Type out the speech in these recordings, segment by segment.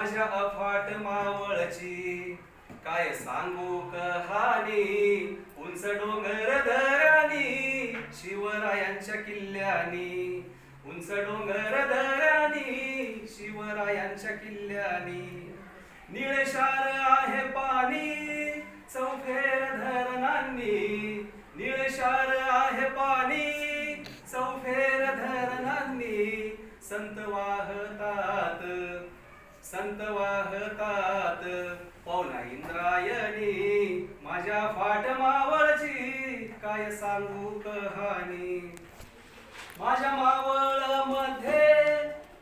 माझ्या अफाट मावळची. काय सांगू कहाणी? उंच डोंगर दऱ्यानी शिवरायांच्या किल्ल्यानी. उंच डोंगर दऱ्यानी शिवरायांच्या किल्ल्यानी. निळशार आहे पाणी चौफेर धरणांनी. निळशार आहे पाणी चौफेर धरणांनी. संत वाहतात संत वाहतात पौला इंद्रायणी माझ्या फाट मावळची काय सांगू कहाणी. माझ्या मावळमध्ये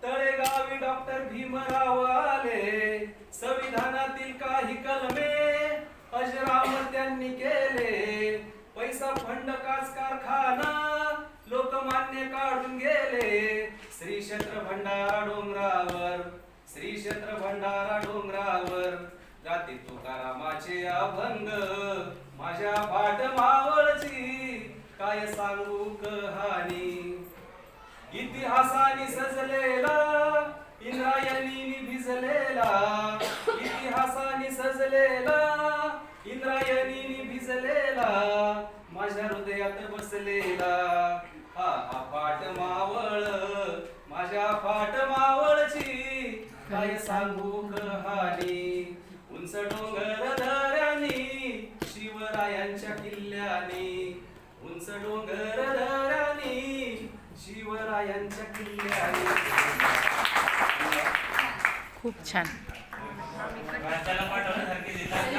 तळेगावी डॉक्टर भीमराव आले. संविधानातील काही कलमे अजरामर त्यांनी केले. पैसा फंड काच कारखाना लोकमान्य काढून गेले. श्री क्षेत्र भंडारा डोंगरावर श्री क्षेत्र भंडारा डोंगरावर जाती तुकारामाचे अभंग. माझ्या पाठ मावळची काय सांगू कहाणी? इतिहासाने सजलेला इंद्रायणी भिजलेला. इतिहासाने सजलेला इंद्रायणी भिजलेला. माझ्या हृदयात बसलेला हा हा पाठ मावळ माझ्या पाठ मावळची काय सांगू कहाणी उंच डोंगर दऱ्यानी शिवरायांच्या किल्ल्यानी. उंच डोंगर दऱ्यानी शिवरायांच्या किल्ल्यानी. खूप छान.